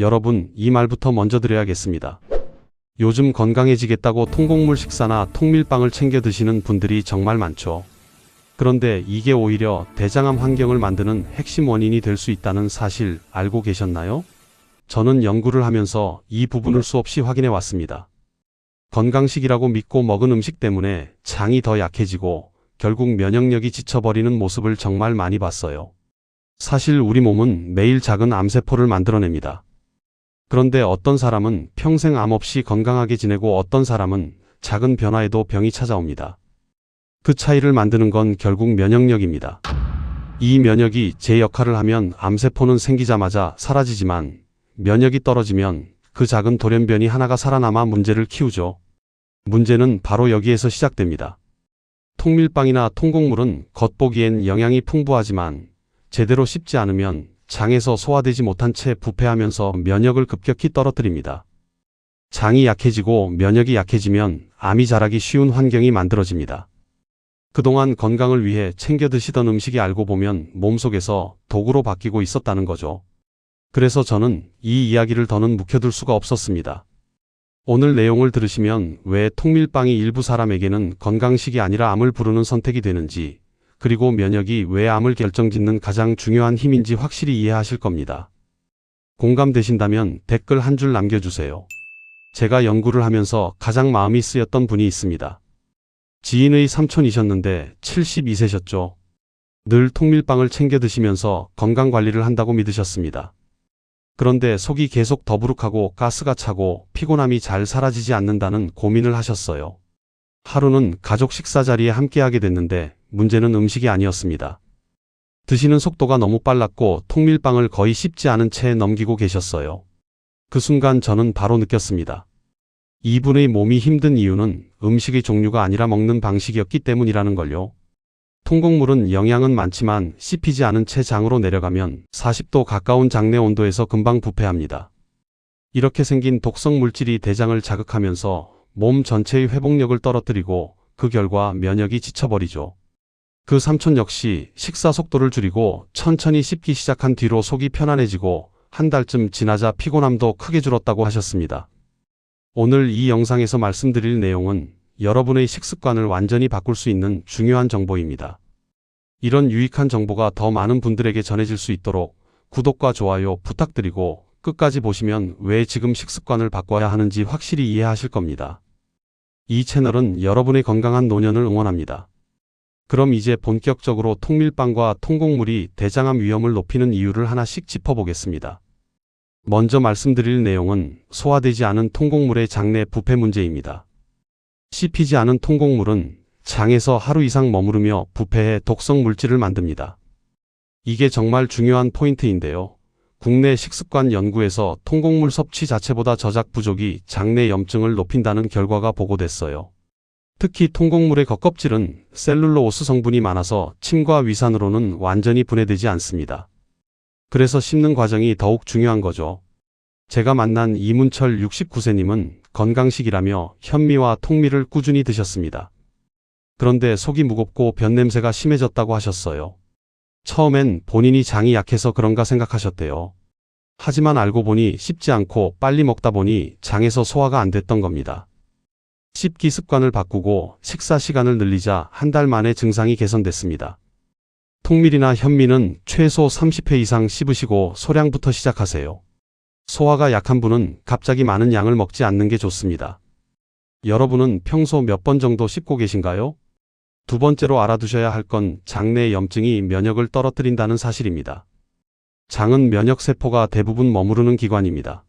여러분, 이 말부터 먼저 드려야겠습니다. 요즘 건강해지겠다고 통곡물 식사나 통밀빵을 챙겨 드시는 분들이 정말 많죠. 그런데 이게 오히려 대장암 환경을 만드는 핵심 원인이 될 수 있다는 사실 알고 계셨나요? 저는 연구를 하면서 이 부분을 수없이 확인해 왔습니다. 건강식이라고 믿고 먹은 음식 때문에 장이 더 약해지고 결국 면역력이 지쳐버리는 모습을 정말 많이 봤어요. 사실 우리 몸은 매일 작은 암세포를 만들어냅니다. 그런데 어떤 사람은 평생 암 없이 건강하게 지내고 어떤 사람은 작은 변화에도 병이 찾아옵니다. 그 차이를 만드는 건 결국 면역력입니다. 이 면역이 제 역할을 하면 암세포는 생기자마자 사라지지만 면역이 떨어지면 그 작은 돌연변이 하나가 살아남아 문제를 키우죠. 문제는 바로 여기에서 시작됩니다. 통밀빵이나 통곡물은 겉보기엔 영양이 풍부하지만 제대로 씹지 않으면 장에서 소화되지 못한 채 부패하면서 면역을 급격히 떨어뜨립니다. 장이 약해지고 면역이 약해지면 암이 자라기 쉬운 환경이 만들어집니다. 그동안 건강을 위해 챙겨 드시던 음식이 알고 보면 몸속에서 독으로 바뀌고 있었다는 거죠. 그래서 저는 이 이야기를 더는 묵혀둘 수가 없었습니다. 오늘 내용을 들으시면 왜 통밀빵이 일부 사람에게는 건강식이 아니라 암을 부르는 선택이 되는지, 그리고 면역이 왜 암을 결정짓는 가장 중요한 힘인지 확실히 이해하실 겁니다. 공감되신다면 댓글 한 줄 남겨주세요. 제가 연구를 하면서 가장 마음이 쓰였던 분이 있습니다. 지인의 삼촌이셨는데 72세셨죠. 늘 통밀빵을 챙겨 드시면서 건강 관리를 한다고 믿으셨습니다. 그런데 속이 계속 더부룩하고 가스가 차고 피곤함이 잘 사라지지 않는다는 고민을 하셨어요. 하루는 가족 식사 자리에 함께하게 됐는데 문제는 음식이 아니었습니다. 드시는 속도가 너무 빨랐고 통밀빵을 거의 씹지 않은 채 넘기고 계셨어요. 그 순간 저는 바로 느꼈습니다. 이분의 몸이 힘든 이유는 음식의 종류가 아니라 먹는 방식이었기 때문이라는 걸요. 통곡물은 영양은 많지만 씹히지 않은 채 장으로 내려가면 40도 가까운 장내 온도에서 금방 부패합니다. 이렇게 생긴 독성 물질이 대장을 자극하면서 몸 전체의 회복력을 떨어뜨리고 그 결과 면역이 지쳐버리죠. 그 삼촌 역시 식사 속도를 줄이고 천천히 씹기 시작한 뒤로 속이 편안해지고 한 달쯤 지나자 피곤함도 크게 줄었다고 하셨습니다. 오늘 이 영상에서 말씀드릴 내용은 여러분의 식습관을 완전히 바꿀 수 있는 중요한 정보입니다. 이런 유익한 정보가 더 많은 분들에게 전해질 수 있도록 구독과 좋아요 부탁드리고 끝까지 보시면 왜 지금 식습관을 바꿔야 하는지 확실히 이해하실 겁니다. 이 채널은 여러분의 건강한 노년을 응원합니다. 그럼 이제 본격적으로 통밀빵과 통곡물이 대장암 위험을 높이는 이유를 하나씩 짚어보겠습니다. 먼저 말씀드릴 내용은 소화되지 않은 통곡물의 장내 부패 문제입니다. 씹히지 않은 통곡물은 장에서 하루 이상 머무르며 부패해 독성 물질을 만듭니다. 이게 정말 중요한 포인트인데요. 국내 식습관 연구에서 통곡물 섭취 자체보다 저작 부족이 장내 염증을 높인다는 결과가 보고됐어요. 특히 통곡물의 겉껍질은 셀룰로오스 성분이 많아서 침과 위산으로는 완전히 분해되지 않습니다. 그래서 씹는 과정이 더욱 중요한 거죠. 제가 만난 이문철 69세님은 건강식이라며 현미와 통밀을 꾸준히 드셨습니다. 그런데 속이 무겁고 변냄새가 심해졌다고 하셨어요. 처음엔 본인이 장이 약해서 그런가 생각하셨대요. 하지만 알고 보니 씹지 않고 빨리 먹다 보니 장에서 소화가 안 됐던 겁니다. 씹기 습관을 바꾸고 식사 시간을 늘리자 한 달 만에 증상이 개선됐습니다. 통밀이나 현미는 최소 30회 이상 씹으시고 소량부터 시작하세요. 소화가 약한 분은 갑자기 많은 양을 먹지 않는 게 좋습니다. 여러분은 평소 몇 번 정도 씹고 계신가요? 두 번째로 알아두셔야 할 건 장내 염증이 면역을 떨어뜨린다는 사실입니다. 장은 면역세포가 대부분 머무르는 기관입니다.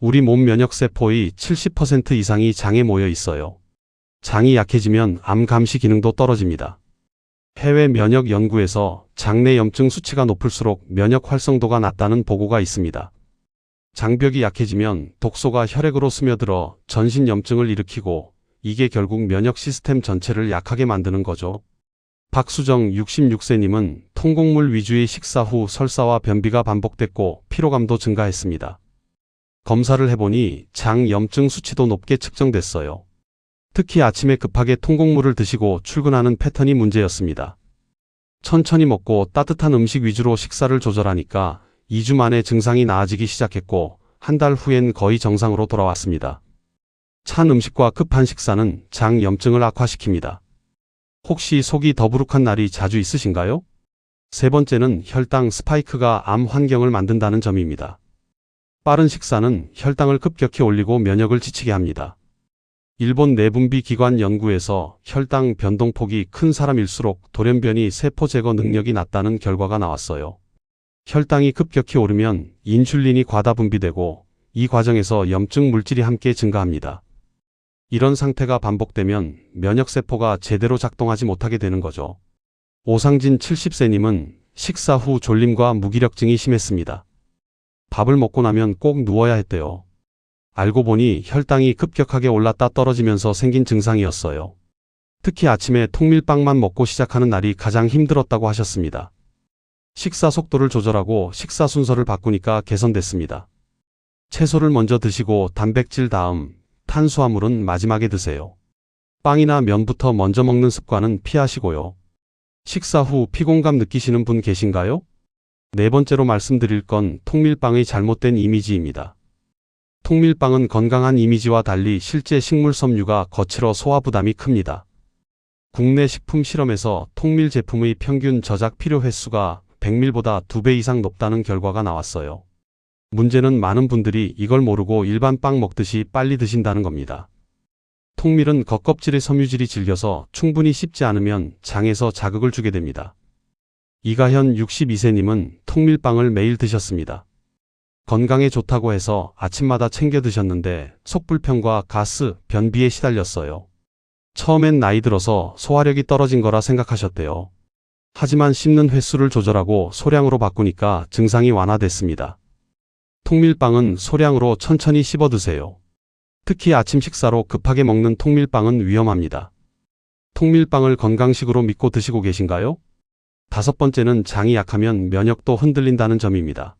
우리 몸 면역세포의 70% 이상이 장에 모여 있어요. 장이 약해지면 암 감시 기능도 떨어집니다. 해외 면역 연구에서 장내 염증 수치가 높을수록 면역 활성도가 낮다는 보고가 있습니다. 장벽이 약해지면 독소가 혈액으로 스며들어 전신 염증을 일으키고 이게 결국 면역 시스템 전체를 약하게 만드는 거죠. 박수정 66세님은 통곡물 위주의 식사 후 설사와 변비가 반복됐고 피로감도 증가했습니다. 검사를 해보니 장 염증 수치도 높게 측정됐어요. 특히 아침에 급하게 통곡물을 드시고 출근하는 패턴이 문제였습니다. 천천히 먹고 따뜻한 음식 위주로 식사를 조절하니까 2주 만에 증상이 나아지기 시작했고 한 달 후엔 거의 정상으로 돌아왔습니다. 찬 음식과 급한 식사는 장 염증을 악화시킵니다. 혹시 속이 더부룩한 날이 자주 있으신가요? 세 번째는 혈당 스파이크가 암 환경을 만든다는 점입니다. 빠른 식사는 혈당을 급격히 올리고 면역을 지치게 합니다. 일본 내분비 기관 연구에서 혈당 변동폭이 큰 사람일수록 돌연변이 세포 제거 능력이 낮다는 결과가 나왔어요. 혈당이 급격히 오르면 인슐린이 과다 분비되고 이 과정에서 염증 물질이 함께 증가합니다. 이런 상태가 반복되면 면역세포가 제대로 작동하지 못하게 되는 거죠. 오상진 70세님은 식사 후 졸림과 무기력증이 심했습니다. 밥을 먹고 나면 꼭 누워야 했대요. 알고 보니 혈당이 급격하게 올랐다 떨어지면서 생긴 증상이었어요. 특히 아침에 통밀빵만 먹고 시작하는 날이 가장 힘들었다고 하셨습니다. 식사 속도를 조절하고 식사 순서를 바꾸니까 개선됐습니다. 채소를 먼저 드시고 단백질 다음 탄수화물은 마지막에 드세요. 빵이나 면부터 먼저 먹는 습관은 피하시고요. 식사 후 피곤감 느끼시는 분 계신가요? 네 번째로 말씀드릴 건 통밀빵의 잘못된 이미지입니다. 통밀빵은 건강한 이미지와 달리 실제 식물 섬유가 거칠어 소화 부담이 큽니다. 국내 식품 실험에서 통밀 제품의 평균 저작 필요 횟수가 100밀보다 2배 이상 높다는 결과가 나왔어요. 문제는 많은 분들이 이걸 모르고 일반 빵 먹듯이 빨리 드신다는 겁니다. 통밀은 겉껍질의 섬유질이 질겨서 충분히 씹지 않으면 장에서 자극을 주게 됩니다. 이가현 62세님은 통밀빵을 매일 드셨습니다. 건강에 좋다고 해서 아침마다 챙겨 드셨는데 속불편과 가스, 변비에 시달렸어요. 처음엔 나이 들어서 소화력이 떨어진 거라 생각하셨대요. 하지만 씹는 횟수를 조절하고 소량으로 바꾸니까 증상이 완화됐습니다. 통밀빵은 소량으로 천천히 씹어 드세요. 특히 아침 식사로 급하게 먹는 통밀빵은 위험합니다. 통밀빵을 건강식으로 믿고 드시고 계신가요? 다섯 번째는 장이 약하면 면역도 흔들린다는 점입니다.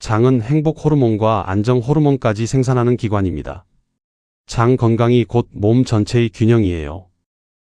장은 행복 호르몬과 안정 호르몬까지 생산하는 기관입니다. 장 건강이 곧 몸 전체의 균형이에요.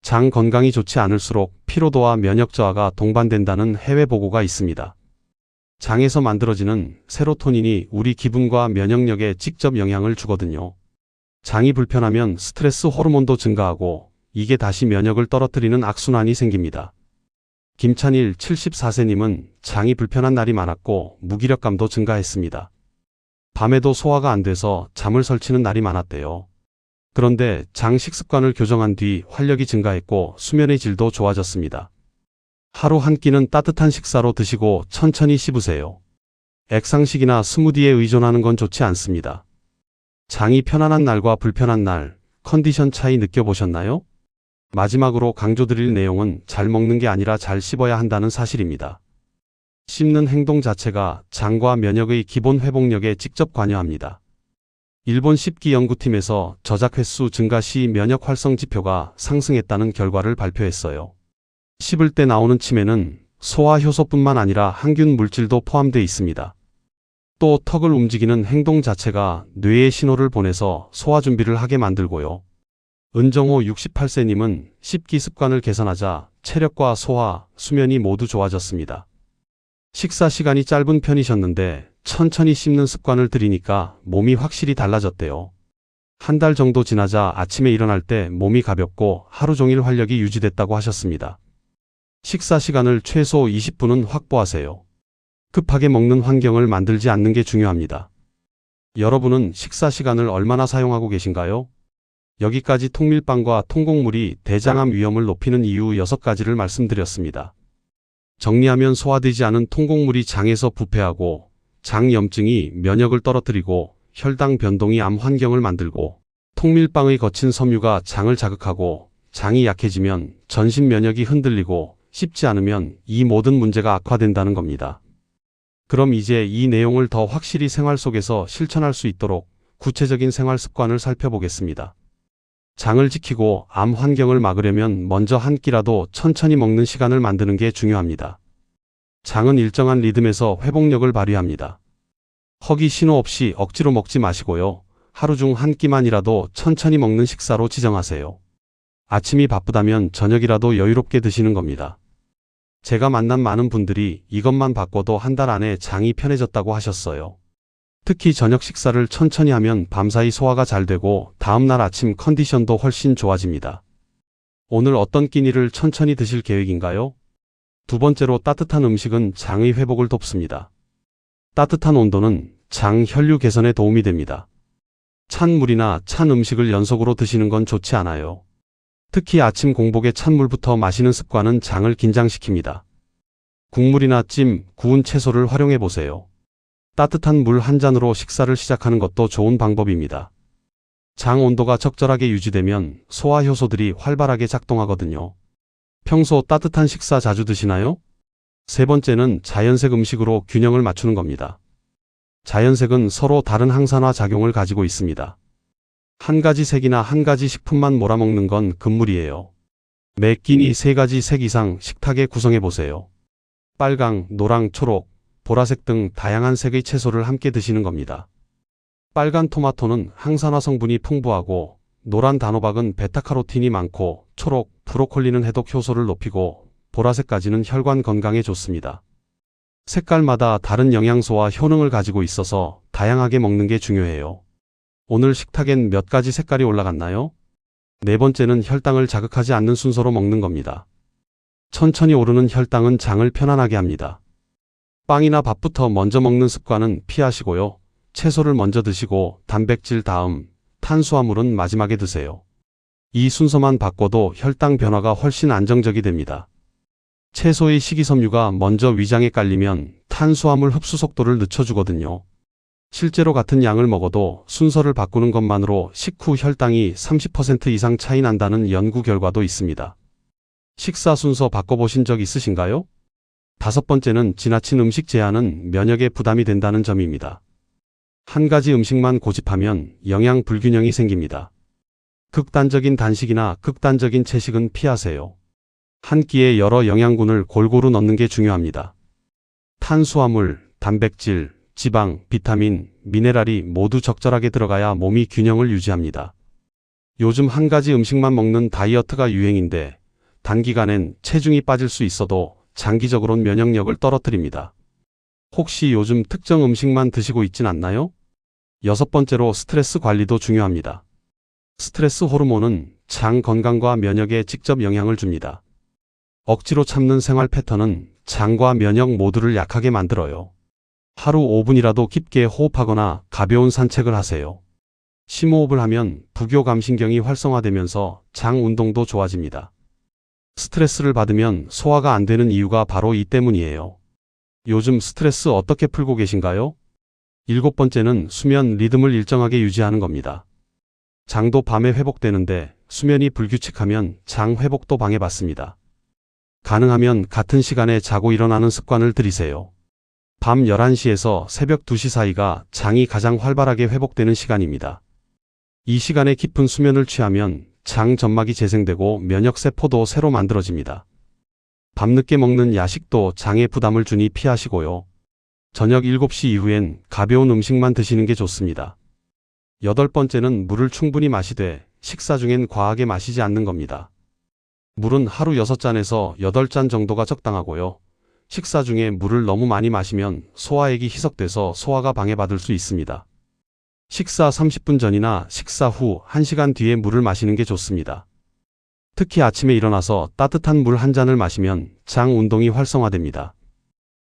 장 건강이 좋지 않을수록 피로도와 면역 저하가 동반된다는 해외 보고가 있습니다. 장에서 만들어지는 세로토닌이 우리 기분과 면역력에 직접 영향을 주거든요. 장이 불편하면 스트레스 호르몬도 증가하고 이게 다시 면역을 떨어뜨리는 악순환이 생깁니다. 김찬일 74세님은 장이 불편한 날이 많았고 무기력감도 증가했습니다. 밤에도 소화가 안 돼서 잠을 설치는 날이 많았대요. 그런데 장 식습관을 교정한 뒤 활력이 증가했고 수면의 질도 좋아졌습니다. 하루 한 끼는 따뜻한 식사로 드시고 천천히 씹으세요. 액상식이나 스무디에 의존하는 건 좋지 않습니다. 장이 편안한 날과 불편한 날, 컨디션 차이 느껴보셨나요? 마지막으로 강조드릴 내용은 잘 먹는 게 아니라 잘 씹어야 한다는 사실입니다. 씹는 행동 자체가 장과 면역의 기본 회복력에 직접 관여합니다. 일본 씹기 연구팀에서 저작 횟수 증가 시 면역 활성 지표가 상승했다는 결과를 발표했어요. 씹을 때 나오는 침에는 소화 효소뿐만 아니라 항균 물질도 포함되어 있습니다. 또 턱을 움직이는 행동 자체가 뇌에 신호를 보내서 소화 준비를 하게 만들고요. 은정호 68세님은 씹기 습관을 개선하자 체력과 소화, 수면이 모두 좋아졌습니다. 식사 시간이 짧은 편이셨는데 천천히 씹는 습관을 들이니까 몸이 확실히 달라졌대요. 한 달 정도 지나자 아침에 일어날 때 몸이 가볍고 하루 종일 활력이 유지됐다고 하셨습니다. 식사 시간을 최소 20분은 확보하세요. 급하게 먹는 환경을 만들지 않는 게 중요합니다. 여러분은 식사 시간을 얼마나 사용하고 계신가요? 여기까지 통밀빵과 통곡물이 대장암 위험을 높이는 이유 6가지를 말씀드렸습니다. 정리하면 소화되지 않은 통곡물이 장에서 부패하고 장염증이 면역을 떨어뜨리고 혈당 변동이 암 환경을 만들고 통밀빵의 거친 섬유가 장을 자극하고 장이 약해지면 전신 면역이 흔들리고 씹지 않으면 이 모든 문제가 악화된다는 겁니다. 그럼 이제 이 내용을 더 확실히 생활 속에서 실천할 수 있도록 구체적인 생활 습관을 살펴보겠습니다. 장을 지키고 암 환경을 막으려면 먼저 한 끼라도 천천히 먹는 시간을 만드는 게 중요합니다. 장은 일정한 리듬에서 회복력을 발휘합니다. 허기 신호 없이 억지로 먹지 마시고요. 하루 중 한 끼만이라도 천천히 먹는 식사로 지정하세요. 아침이 바쁘다면 저녁이라도 여유롭게 드시는 겁니다. 제가 만난 많은 분들이 이것만 바꿔도 한 달 안에 장이 편해졌다고 하셨어요. 특히 저녁 식사를 천천히 하면 밤사이 소화가 잘 되고 다음날 아침 컨디션도 훨씬 좋아집니다. 오늘 어떤 끼니를 천천히 드실 계획인가요? 두 번째로 따뜻한 음식은 장의 회복을 돕습니다. 따뜻한 온도는 장 혈류 개선에 도움이 됩니다. 찬 물이나 찬 음식을 연속으로 드시는 건 좋지 않아요. 특히 아침 공복에 찬물부터 마시는 습관은 장을 긴장시킵니다. 국물이나 찜, 구운 채소를 활용해 보세요. 따뜻한 물 한 잔으로 식사를 시작하는 것도 좋은 방법입니다. 장 온도가 적절하게 유지되면 소화 효소들이 활발하게 작동하거든요. 평소 따뜻한 식사 자주 드시나요? 세 번째는 자연색 음식으로 균형을 맞추는 겁니다. 자연색은 서로 다른 항산화 작용을 가지고 있습니다. 한 가지 색이나 한 가지 식품만 몰아먹는 건 금물이에요. 매 끼니 세 가지 색 이상 식탁에 구성해 보세요. 빨강, 노랑, 초록, 보라색 등 다양한 색의 채소를 함께 드시는 겁니다. 빨간 토마토는 항산화 성분이 풍부하고 노란 단호박은 베타카로틴이 많고 초록, 브로콜리는 해독 효소를 높이고 보라색까지는 혈관 건강에 좋습니다. 색깔마다 다른 영양소와 효능을 가지고 있어서 다양하게 먹는 게 중요해요. 오늘 식탁엔 몇 가지 색깔이 올라갔나요? 네 번째는 혈당을 자극하지 않는 순서로 먹는 겁니다. 천천히 오르는 혈당은 장을 편안하게 합니다. 빵이나 밥부터 먼저 먹는 습관은 피하시고요. 채소를 먼저 드시고 단백질 다음 탄수화물은 마지막에 드세요. 이 순서만 바꿔도 혈당 변화가 훨씬 안정적이 됩니다. 채소의 식이섬유가 먼저 위장에 깔리면 탄수화물 흡수 속도를 늦춰주거든요. 실제로 같은 양을 먹어도 순서를 바꾸는 것만으로 식후 혈당이 30% 이상 차이 난다는 연구 결과도 있습니다. 식사 순서 바꿔보신 적 있으신가요? 다섯 번째는 지나친 음식 제한은 면역에 부담이 된다는 점입니다. 한 가지 음식만 고집하면 영양 불균형이 생깁니다. 극단적인 단식이나 극단적인 채식은 피하세요. 한 끼에 여러 영양분을 골고루 넣는 게 중요합니다. 탄수화물, 단백질, 지방, 비타민, 미네랄이 모두 적절하게 들어가야 몸이 균형을 유지합니다. 요즘 한 가지 음식만 먹는 다이어트가 유행인데 단기간엔 체중이 빠질 수 있어도 장기적으론 면역력을 떨어뜨립니다. 혹시 요즘 특정 음식만 드시고 있진 않나요? 여섯 번째로 스트레스 관리도 중요합니다. 스트레스 호르몬은 장 건강과 면역에 직접 영향을 줍니다. 억지로 참는 생활 패턴은 장과 면역 모두를 약하게 만들어요. 하루 5분이라도 깊게 호흡하거나 가벼운 산책을 하세요. 심호흡을 하면 부교감신경이 활성화되면서 장 운동도 좋아집니다. 스트레스를 받으면 소화가 안 되는 이유가 바로 이 때문이에요. 요즘 스트레스 어떻게 풀고 계신가요? 일곱 번째는 수면 리듬을 일정하게 유지하는 겁니다. 장도 밤에 회복되는데 수면이 불규칙하면 장 회복도 방해받습니다. 가능하면 같은 시간에 자고 일어나는 습관을 들이세요. 밤 11시에서 새벽 2시 사이가 장이 가장 활발하게 회복되는 시간입니다. 이 시간에 깊은 수면을 취하면 장 점막이 재생되고 면역세포도 새로 만들어집니다. 밤늦게 먹는 야식도 장에 부담을 주니 피하시고요. 저녁 7시 이후엔 가벼운 음식만 드시는 게 좋습니다. 여덟 번째는 물을 충분히 마시되 식사 중엔 과하게 마시지 않는 겁니다. 물은 하루 6잔에서 8잔 정도가 적당하고요. 식사 중에 물을 너무 많이 마시면 소화액이 희석돼서 소화가 방해받을 수 있습니다. 식사 30분 전이나 식사 후 1시간 뒤에 물을 마시는 게 좋습니다. 특히 아침에 일어나서 따뜻한 물 한 잔을 마시면 장 운동이 활성화됩니다.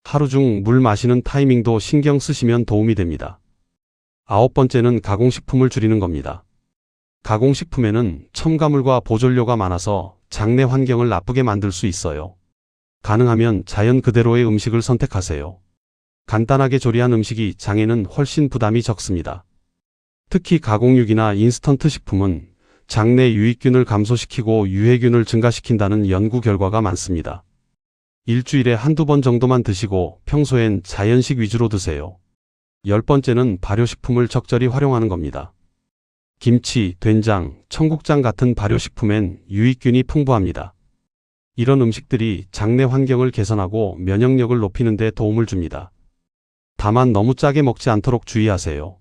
하루 중 물 마시는 타이밍도 신경 쓰시면 도움이 됩니다. 아홉 번째는 가공식품을 줄이는 겁니다. 가공식품에는 첨가물과 보존료가 많아서 장내 환경을 나쁘게 만들 수 있어요. 가능하면 자연 그대로의 음식을 선택하세요. 간단하게 조리한 음식이 장에는 훨씬 부담이 적습니다. 특히 가공육이나 인스턴트 식품은 장내 유익균을 감소시키고 유해균을 증가시킨다는 연구 결과가 많습니다. 일주일에 한두 번 정도만 드시고 평소엔 자연식 위주로 드세요. 열 번째는 발효식품을 적절히 활용하는 겁니다. 김치, 된장, 청국장 같은 발효식품엔 유익균이 풍부합니다. 이런 음식들이 장내 환경을 개선하고 면역력을 높이는 데 도움을 줍니다. 다만 너무 짜게 먹지 않도록 주의하세요.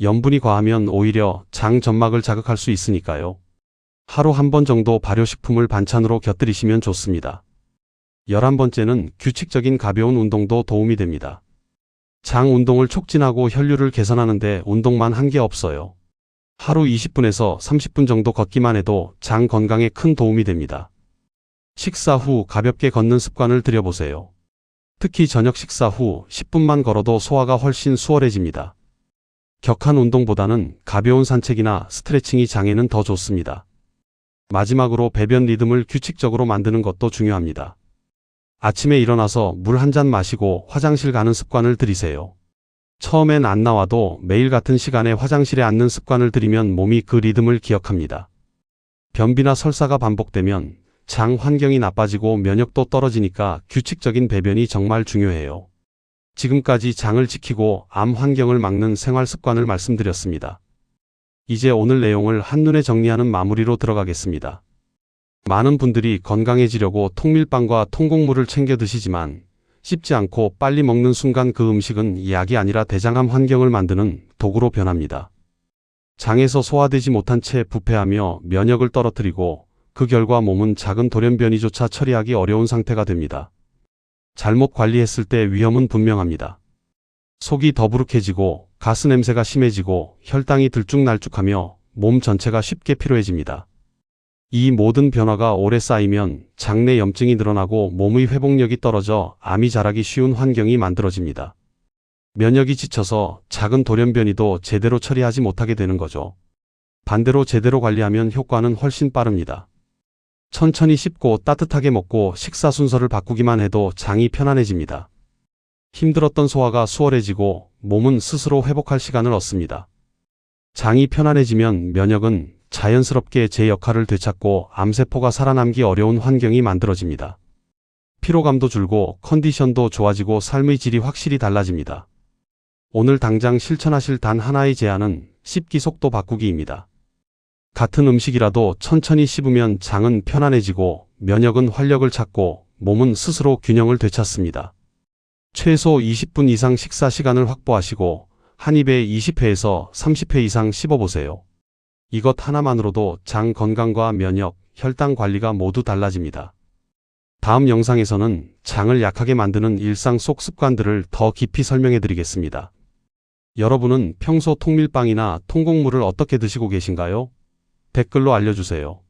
염분이 과하면 오히려 장 점막을 자극할 수 있으니까요. 하루 한 번 정도 발효식품을 반찬으로 곁들이시면 좋습니다. 열한 번째는 규칙적인 가벼운 운동도 도움이 됩니다. 장 운동을 촉진하고 혈류를 개선하는데 운동만 한 게 없어요. 하루 20분에서 30분 정도 걷기만 해도 장 건강에 큰 도움이 됩니다. 식사 후 가볍게 걷는 습관을 들여보세요. 특히 저녁 식사 후 10분만 걸어도 소화가 훨씬 수월해집니다. 격한 운동보다는 가벼운 산책이나 스트레칭이 장에는 더 좋습니다. 마지막으로 배변 리듬을 규칙적으로 만드는 것도 중요합니다. 아침에 일어나서 물 한 잔 마시고 화장실 가는 습관을 들이세요. 처음엔 안 나와도 매일 같은 시간에 화장실에 앉는 습관을 들이면 몸이 그 리듬을 기억합니다. 변비나 설사가 반복되면 장 환경이 나빠지고 면역도 떨어지니까 규칙적인 배변이 정말 중요해요. 지금까지 장을 지키고 암 환경을 막는 생활 습관을 말씀드렸습니다. 이제 오늘 내용을 한눈에 정리하는 마무리로 들어가겠습니다. 많은 분들이 건강해지려고 통밀빵과 통곡물을 챙겨 드시지만 씹지 않고 빨리 먹는 순간 그 음식은 약이 아니라 대장암 환경을 만드는 도구로 변합니다. 장에서 소화되지 못한 채 부패하며 면역을 떨어뜨리고 그 결과 몸은 작은 돌연변이조차 처리하기 어려운 상태가 됩니다. 잘못 관리했을 때 위험은 분명합니다. 속이 더부룩해지고 가스 냄새가 심해지고 혈당이 들쭉날쭉하며 몸 전체가 쉽게 피로해집니다. 이 모든 변화가 오래 쌓이면 장내 염증이 늘어나고 몸의 회복력이 떨어져 암이 자라기 쉬운 환경이 만들어집니다. 면역이 지쳐서 작은 돌연변이도 제대로 처리하지 못하게 되는 거죠. 반대로 제대로 관리하면 효과는 훨씬 빠릅니다. 천천히 씹고 따뜻하게 먹고 식사 순서를 바꾸기만 해도 장이 편안해집니다. 힘들었던 소화가 수월해지고 몸은 스스로 회복할 시간을 얻습니다. 장이 편안해지면 면역은 자연스럽게 제 역할을 되찾고 암세포가 살아남기 어려운 환경이 만들어집니다. 피로감도 줄고 컨디션도 좋아지고 삶의 질이 확실히 달라집니다. 오늘 당장 실천하실 단 하나의 제안은 씹기 속도 바꾸기입니다. 같은 음식이라도 천천히 씹으면 장은 편안해지고 면역은 활력을 찾고 몸은 스스로 균형을 되찾습니다. 최소 20분 이상 식사 시간을 확보하시고 한 입에 20회에서 30회 이상 씹어보세요. 이것 하나만으로도 장 건강과 면역, 혈당 관리가 모두 달라집니다. 다음 영상에서는 장을 약하게 만드는 일상 속 습관들을 더 깊이 설명해 드리겠습니다. 여러분은 평소 통밀빵이나 통곡물을 어떻게 드시고 계신가요? 댓글로 알려주세요.